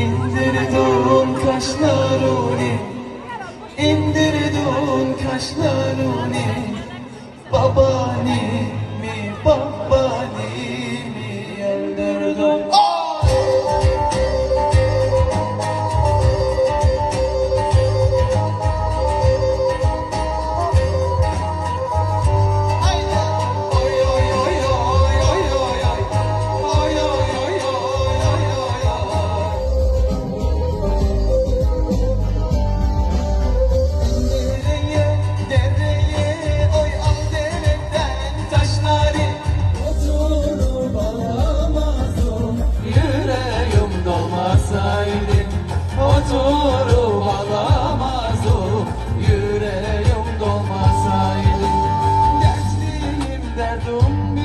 İndirdun kaşlarını İndirdun kaşlarını Babani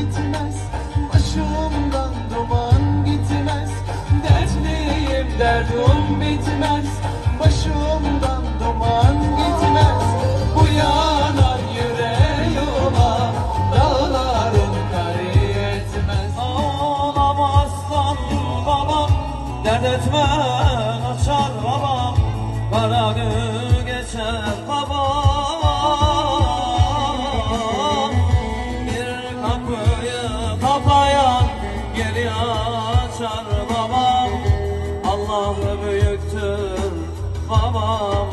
bitmez Başımdan duman gitmez. Dertliyim derdim bitmez. Başımdan duman gitmez. Bu yanan yüreğime Dağların kari etmez. Ağlamazsan babam Dert etme açar babam. Kara geçer babam büyüktür babam